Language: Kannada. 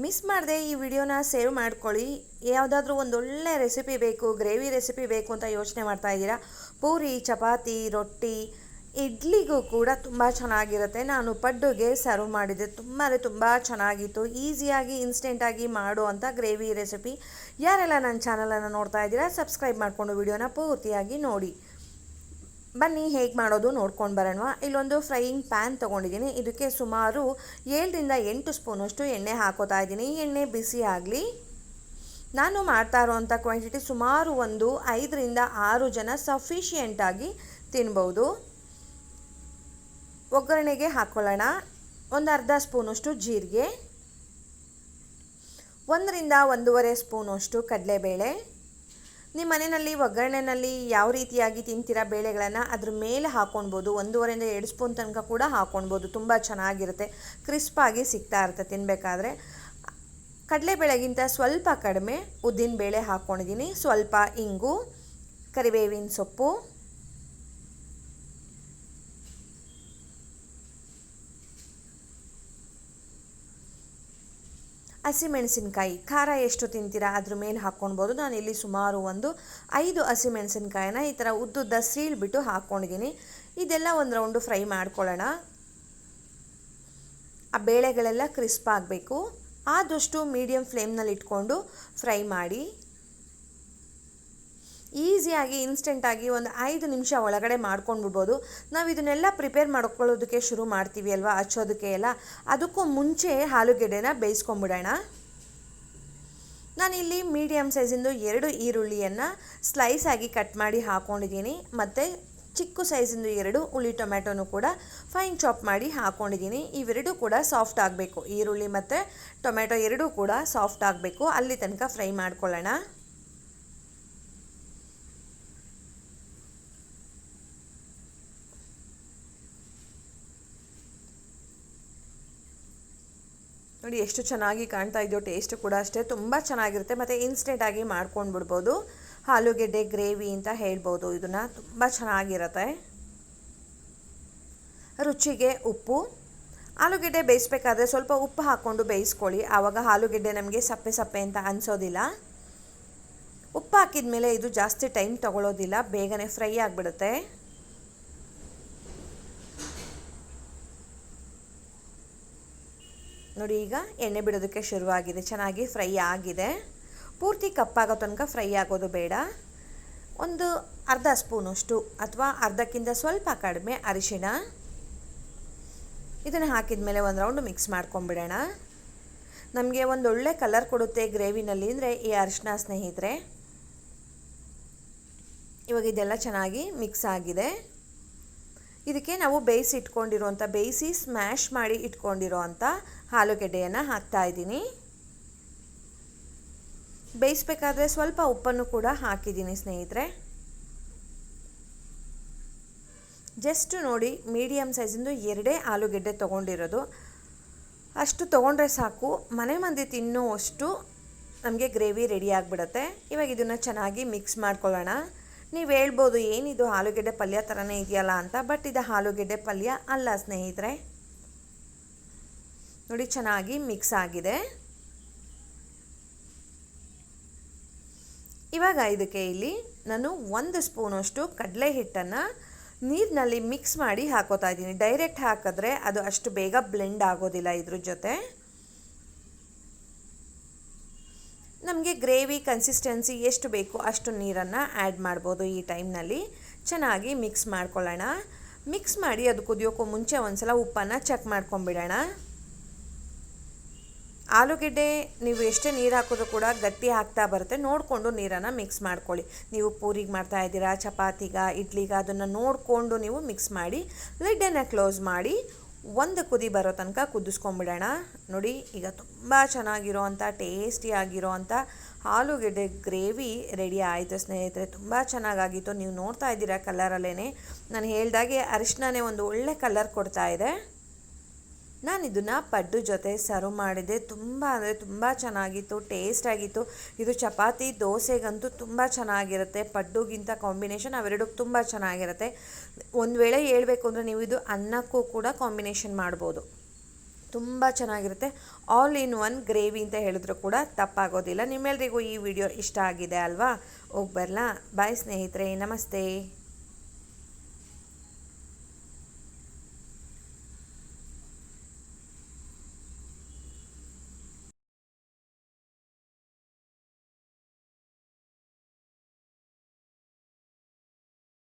ಮಿಸ್ ಮಾಡದೆ ಈ ವಿಡಿಯೋನ ಸೇವ್ ಮಾಡ್ಕೊಳ್ಳಿ. ಯಾವುದಾದ್ರೂ ಒಂದೊಳ್ಳೆ ರೆಸಿಪಿ ಬೇಕು ಗ್ರೇವಿ ರೆಸಿಪಿ ಬೇಕು ಅಂತ ಯೋಚನೆ ಮಾಡ್ತಾ ಇದ್ದೀರಾ? ಪೂರಿ, ಚಪಾತಿ, ರೊಟ್ಟಿ, ಇಡ್ಲಿಗೂ ಕೂಡ ತುಂಬ ಚೆನ್ನಾಗಿರುತ್ತೆ. ನಾನು ಪಡ್ಡುಗೆ ಸರ್ವ್ ಮಾಡಿದ್ದೆ. ತುಂಬಾ ತುಂಬ ಚೆನ್ನಾಗಿತ್ತು. ಈಸಿಯಾಗಿ ಇನ್ಸ್ಟೆಂಟಾಗಿ ಮಾಡುವಂಥ ಗ್ರೇವಿ ರೆಸಿಪಿ ಯಾರೆಲ್ಲ ನನ್ನ ಚಾನಲನ್ನು ನೋಡ್ತಾ ಇದ್ದೀರಾ ಸಬ್ಸ್ಕ್ರೈಬ್ ಮಾಡಿಕೊಂಡು ವಿಡಿಯೋನ ಪೂರ್ತಿಯಾಗಿ ನೋಡಿ. ಬನ್ನಿ, ಹೇಗೆ ಮಾಡೋದು ನೋಡ್ಕೊಂಡು ಬರೋಣ ಇಲ್ಲೊಂದು ಫ್ರೈಯಿಂಗ್ ಪ್ಯಾನ್ ತೊಗೊಂಡಿದ್ದೀನಿ. ಇದಕ್ಕೆ ಸುಮಾರು ಏಳರಿಂದ ಎಂಟು ಸ್ಪೂನಷ್ಟು ಎಣ್ಣೆ ಹಾಕೋತಾ ಇದ್ದೀನಿ. ಎಣ್ಣೆ ಬಿಸಿ ಆಗಲಿ. ನಾನು ಮಾಡ್ತಾ ಇರೋವಂಥ ಕ್ವಾಂಟಿಟಿ ಸುಮಾರು ಒಂದು ಐದರಿಂದ ಆರು ಜನ ಸಫಿಷಿಯೆಂಟಾಗಿ ತಿನ್ಬೋದು. ಒಗ್ಗರಣೆಗೆ ಹಾಕ್ಕೊಳ್ಳೋಣ ಒಂದು ಅರ್ಧ ಸ್ಪೂನಷ್ಟು ಜೀರಿಗೆ. ಒಂದರಿಂದ ಒಂದೂವರೆ ಸ್ಪೂನಷ್ಟು ಕಡಲೆಬೇಳೆ. ನಿಮ್ಮ ಮನೆಯಲ್ಲಿ ಒಗ್ಗರಣೆಯಲ್ಲಿ ಯಾವ ರೀತಿಯಾಗಿ ತಿಂತೀರಾ ಬೇಳೆಗಳನ್ನು, ಅದ್ರ ಮೇಲೆ ಹಾಕ್ಕೊಳ್ಬೋದು ಒಂದೂವರೆಯಿಂದ ಎರಡು ಸ್ಪೂನ್ ತನಕ ಕೂಡ ಹಾಕ್ಕೊಳ್ಬೋದು ತುಂಬ ಚೆನ್ನಾಗಿರುತ್ತೆ. ಕ್ರಿಸ್ಪಾಗಿ ಸಿಗ್ತಾ ಇರುತ್ತೆ ತಿನ್ನಬೇಕಾದ್ರೆ ಕಡಲೆಬೇಳೆಗಿಂತ ಸ್ವಲ್ಪ ಕಡಿಮೆ ಉದ್ದಿನ ಬೇಳೆ ಹಾಕ್ಕೊಂಡಿದ್ದೀನಿ ಸ್ವಲ್ಪ ಇಂಗು, ಕರಿಬೇವಿನ ಸೊಪ್ಪು ಹಸಿಮೆಣಸಿನ್ಕಾಯಿ ಖಾರ ಎಷ್ಟು ತಿಂತೀರಾ? ಅದ್ರ ಮೇಲೆ ಹಾಕ್ಕೊಳ್ಬೋದು ನಾನು ಇಲ್ಲಿ ಸುಮಾರು ಒಂದು ಐದು ಹಸಿಮೆಣಸಿನ್ಕಾಯಿನ ಈ ಥರ ಉದ್ದುದ್ದ ಸೀಳ್ಬಿಟ್ಟು ಹಾಕ್ಕೊಂಡಿದ್ದೀನಿ. ಇದೆಲ್ಲ ಒಂದು ರೌಂಡು ಫ್ರೈ ಮಾಡ್ಕೊಳ್ಳೋಣ. ಆ ಬೇಳೆಗಳೆಲ್ಲ ಕ್ರಿಸ್ಪ್ ಆಗಬೇಕು. ಆದಷ್ಟು ಮೀಡಿಯಮ್ ಫ್ಲೇಮ್ನಲ್ಲಿ ಇಟ್ಕೊಂಡು ಫ್ರೈ ಮಾಡಿ. ಈಸಿಯಾಗಿ, ಇನ್ಸ್ಟೆಂಟಾಗಿ ಒಂದು ಐದು ನಿಮಿಷ ಒಳಗಡೆ ಮಾಡ್ಕೊಂಡ್ಬಿಡ್ಬೋದು. ನಾವು ಇದನ್ನೆಲ್ಲ ಪ್ರಿಪೇರ್ ಮಾಡ್ಕೊಳ್ಳೋದಕ್ಕೆ ಶುರು ಮಾಡ್ತೀವಿ ಅಲ್ವಾ? ಹಚ್ಚೋದಕ್ಕೆ ಎಲ್ಲ. ಅದಕ್ಕೂ ಮುಂಚೆ ಆಲೂಗೆಡ್ಡೆನ ಬೇಯಿಸ್ಕೊಂಬಿಡೋಣ. ನಾನಿಲ್ಲಿ ಮೀಡಿಯಮ್ ಸೈಜಿಂದು ಎರಡು ಈರುಳ್ಳಿಯನ್ನು ಸ್ಲೈಸ್ ಆಗಿ ಕಟ್ ಮಾಡಿ ಹಾಕ್ಕೊಂಡಿದ್ದೀನಿ ಮತ್ತು ಚಿಕ್ಕ ಸೈಜಿಂದು ಎರಡು ಹುಳಿ ಟೊಮ್ಯಾಟೊನು ಕೂಡ ಫೈನ್ ಚಾಪ್ ಮಾಡಿ ಹಾಕ್ಕೊಂಡಿದ್ದೀನಿ ಇವೆರಡೂ ಕೂಡ ಸಾಫ್ಟ್ ಆಗಬೇಕು. ಈರುಳ್ಳಿ ಮತ್ತು ಟೊಮ್ಯಾಟೊ ಎರಡೂ ಕೂಡ ಸಾಫ್ಟ್ ಆಗಬೇಕು. ಅಲ್ಲಿ ತನಕ ಫ್ರೈ ಮಾಡ್ಕೊಳ್ಳೋಣ. ನೋಡಿ, ಎಷ್ಟು ಚೆನ್ನಾಗಿ ಕಾಣ್ತಾ ಇದೆಯೋ ಟೇಸ್ಟ್ ಕೂಡ ಅಷ್ಟೇ. ತುಂಬ ಚೆನ್ನಾಗಿರುತ್ತೆ. ಮತ್ತು ಇನ್ಸ್ಟೆಂಟಾಗಿ ಮಾಡ್ಕೊಂಡು ಬಿಡ್ಬೋದು ಆಲೂಗೆಡ್ಡೆ ಗ್ರೇವಿ ಅಂತ ಹೇಳ್ಬೋದು. ಇದನ್ನು ತುಂಬ ಚೆನ್ನಾಗಿರುತ್ತೆ. ರುಚಿಗೆ ಉಪ್ಪು. ಆಲೂಗೆಡ್ಡೆ ಬೇಯಿಸ್ಬೇಕಾದ್ರೆ ಸ್ವಲ್ಪ ಉಪ್ಪು ಹಾಕ್ಕೊಂಡು ಬೇಯಿಸ್ಕೊಳ್ಳಿ. ಆವಾಗ ಆಲೂಗೆಡ್ಡೆ ನಮಗೆ ಸಪ್ಪೆ ಸಪ್ಪೆ ಅಂತ ಅನಿಸೋದಿಲ್ಲ. ಉಪ್ಪು ಹಾಕಿದ ಮೇಲೆ ಇದು ಜಾಸ್ತಿ ಟೈಮ್ ತಗೊಳ್ಳೋದಿಲ್ಲ ಬೇಗನೆ ಫ್ರೈ ಆಗಿಬಿಡುತ್ತೆ. ನೋಡಿ, ಈಗ ಎಣ್ಣೆ ಬಿಡೋದಕ್ಕೆ ಶುರುವಾಗಿದೆ. ಚೆನ್ನಾಗಿ ಫ್ರೈ ಆಗಿದೆ. ಪೂರ್ತಿ ಕಪ್ಪಾಗೋ ತನಕ ಫ್ರೈ ಆಗೋದು ಬೇಡ. ಒಂದು ಅರ್ಧ ಸ್ಪೂನಷ್ಟು ಅಥವಾ ಅರ್ಧಕ್ಕಿಂತ ಸ್ವಲ್ಪ ಕಡಿಮೆ ಅರಿಶಿಣ. ಇದನ್ನು ಹಾಕಿದ ಮೇಲೆ ಒಂದು ರೌಂಡ್ ಮಿಕ್ಸ್ ಮಾಡ್ಕೊಂಬಿಡೋಣ ನಮಗೆ ಒಂದು ಒಳ್ಳೆ ಕಲರ್ ಕೊಡುತ್ತೆ ಗ್ರೇವಿನಲ್ಲಿ ಅಂದರೆ ಈ ಅರಿಶಿನ ಸ್ನೇಹಿತರೆ. ಇವಾಗ ಇದೆಲ್ಲ ಚೆನ್ನಾಗಿ ಮಿಕ್ಸ್ ಆಗಿದೆ. ಇದಕ್ಕೆ ನಾವು ಬೇಯಿಸಿ ಇಟ್ಕೊಂಡಿರೋಂಥ ಬೇಯಿಸಿ ಸ್ಮ್ಯಾಶ್ ಮಾಡಿ ಇಟ್ಕೊಂಡಿರೋ ಅಂಥ ಆಲೂಗೆಡ್ಡೆಯನ್ನು ಹಾಕ್ತಾ ಇದ್ದೀನಿ. ಬೇಯಿಸ್ಬೇಕಾದ್ರೆ ಸ್ವಲ್ಪ ಉಪ್ಪನ್ನು ಕೂಡ ಹಾಕಿದ್ದೀನಿ ಸ್ನೇಹಿತರೆ. ಜಸ್ಟ್ ನೋಡಿ ಮೀಡಿಯಮ್ ಸೈಜಿಂದು ಎರಡೇ ಆಲೂಗೆಡ್ಡೆ ತೊಗೊಂಡಿರೋದು. ಅಷ್ಟು ತೊಗೊಂಡ್ರೆ ಸಾಕು, ಮನೆ ಮಂದಿ ತಿನ್ನುವಷ್ಟು ನಮಗೆ ಗ್ರೇವಿ ರೆಡಿ ಆಗಿಬಿಡುತ್ತೆ. ಇವಾಗ ಇದನ್ನು ಚೆನ್ನಾಗಿ ಮಿಕ್ಸ್ ಮಾಡ್ಕೊಳ್ಳೋಣ. ನೀವು ಹೇಳ್ಬೋದು, ಏನಿದು ಆಲೂಗೆಡ್ಡೆ ಪಲ್ಯ ಥರನೇ ಇದೆಯಲ್ಲ ಅಂತ, ಬಟ್ ಇದು ಆಲೂಗೆಡ್ಡೆ ಪಲ್ಯ ಅಲ್ಲ ಸ್ನೇಹಿತರೆ. ನೋಡಿ, ಚೆನ್ನಾಗಿ ಮಿಕ್ಸ್ ಆಗಿದೆ. ಇವಾಗ ಇದಕ್ಕೆ ಇಲ್ಲಿ ನಾನು ಒಂದು ಸ್ಪೂನಷ್ಟು ಕಡಲೆ ಹಿಟ್ಟನ್ನು ನೀರಿನಲ್ಲಿ ಮಿಕ್ಸ್ ಮಾಡಿ ಹಾಕೋತಾ ಇದ್ದೀನಿ. ಡೈರೆಕ್ಟ್ ಹಾಕಿದ್ರೆ ಅದು ಅಷ್ಟು ಬೇಗ ಬ್ಲೆಂಡ್ ಆಗೋದಿಲ್ಲ ಇದ್ರ ಜೊತೆ. ನಮಗೆ ಗ್ರೇವಿ ಕನ್ಸಿಸ್ಟೆನ್ಸಿ ಎಷ್ಟು ಬೇಕು ಅಷ್ಟು ನೀರನ್ನು ಆ್ಯಡ್ ಮಾಡ್ಬೋದು ಈ ಟೈಮ್ನಲ್ಲಿ ಚೆನ್ನಾಗಿ ಮಿಕ್ಸ್ ಮಾಡ್ಕೊಳ್ಳೋಣ. ಮಿಕ್ಸ್ ಮಾಡಿ ಅದು ಕುದಿಯೋಕ್ಕೂ ಮುಂಚೆ ಒಂದ್ಸಲ ಉಪ್ಪನ್ನು ಚೆಕ್ ಮಾಡ್ಕೊಂಬಿಡೋಣ ಆಲೂಗೆಡ್ಡೆ ನೀವು ಎಷ್ಟೇ ನೀರು ಹಾಕಿದ್ರು ಕೂಡ ಗಟ್ಟಿ ಹಾಕ್ತಾ ಬರುತ್ತೆ. ನೋಡಿಕೊಂಡು ನೀರನ್ನು ಮಿಕ್ಸ್ ಮಾಡ್ಕೊಳ್ಳಿ. ನೀವು ಪೂರಿಗೆ ಮಾಡ್ತಾ ಇದ್ದೀರಾ, ಚಪಾತಿಗ, ಇಡ್ಲಿಗ, ಅದನ್ನು ನೋಡಿಕೊಂಡು ನೀವು ಮಿಕ್ಸ್ ಮಾಡಿ ಲಿಡ್ಡನ್ನು ಕ್ಲೋಸ್ ಮಾಡಿ ಒಂದು ಕುದಿ ಬರೋ ತನಕ ಕುದಿಸ್ಕೊಂಬಿಡೋಣ. ನೋಡಿ, ಈಗ ತುಂಬ ಚೆನ್ನಾಗಿರೋ ಅಂಥ ಟೇಸ್ಟಿಯಾಗಿರೋ ಆಲೂಗೆಡ್ಡೆ ಗ್ರೇವಿ ರೆಡಿ ಆಯಿತು ಸ್ನೇಹಿತರೆ. ತುಂಬ ಚೆನ್ನಾಗಾಗಿತ್ತು. ನೀವು ನೋಡ್ತಾ ಇದ್ದೀರಾ ಕಲರಲ್ಲೇ ನಾನು ಹೇಳ್ದಾಗೆ ಅರಿಶಿಣನೇ ಒಂದು ಒಳ್ಳೆ ಕಲರ್ ಕೊಡ್ತಾ ಇದೆ. ನಾನು ಇದನ್ನು ಪಡ್ಡು ಜೊತೆ ಸರ್ವ್ ಮಾಡಿದೆ. ತುಂಬ ಅಂದರೆ ತುಂಬ ಚೆನ್ನಾಗಿತ್ತು ಟೇಸ್ಟ್ ಆಗಿತ್ತು. ಇದು ಚಪಾತಿ, ದೋಸೆಗಂತೂ ತುಂಬ ಚೆನ್ನಾಗಿರುತ್ತೆ. ಪಡ್ಡುಗಿಂತ ಕಾಂಬಿನೇಷನ್ ಅವೆರಡಕ್ಕೆ ತುಂಬ ಚೆನ್ನಾಗಿರುತ್ತೆ. ಒಂದು ವೇಳೆ ಹೇಳಬೇಕು ಅಂದರೆ ನೀವು ಇದು ಅನ್ನಕ್ಕೂ ಕೂಡ ಕಾಂಬಿನೇಷನ್ ಮಾಡ್ಬೋದು. ತುಂಬ ಚೆನ್ನಾಗಿರುತ್ತೆ. ಆಲ್ ಇನ್ ಒನ್ ಗ್ರೇವಿ ಅಂತ ಹೇಳಿದ್ರು ಕೂಡ ತಪ್ಪಾಗೋದಿಲ್ಲ. ನಿಮ್ಮೆಲ್ರಿಗೂ ಈ ವಿಡಿಯೋ ಇಷ್ಟ ಆಗಿದೆ ಅಲ್ವಾ? ಹೋಗಿ ಬರಲಾ. ಬಾಯ್ ಸ್ನೇಹಿತರೆ. ನಮಸ್ತೆ.